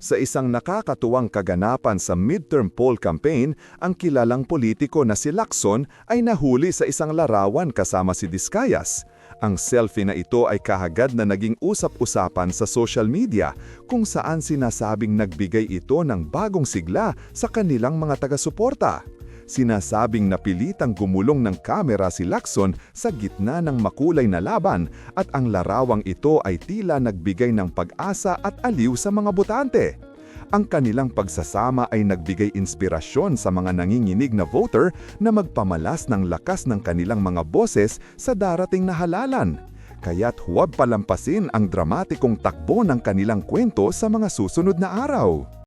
Sa isang nakakatuwang kaganapan sa midterm poll campaign, ang kilalang politiko na si Lacson ay nahuli sa isang larawan kasama si Discayas. Ang selfie na ito ay kahagad na naging usap-usapan sa social media kung saan sinasabing nagbigay ito ng bagong sigla sa kanilang mga taga-suporta. Sinasabing napilitang gumulong ng kamera si Lacson sa gitna ng makulay na laban at ang larawang ito ay tila nagbigay ng pag-asa at aliw sa mga botante. Ang kanilang pagsasama ay nagbigay inspirasyon sa mga nanginginig na voter na magpamalas ng lakas ng kanilang mga boses sa darating na halalan. Kaya't huwag palampasin ang dramatikong takbo ng kanilang kwento sa mga susunod na araw.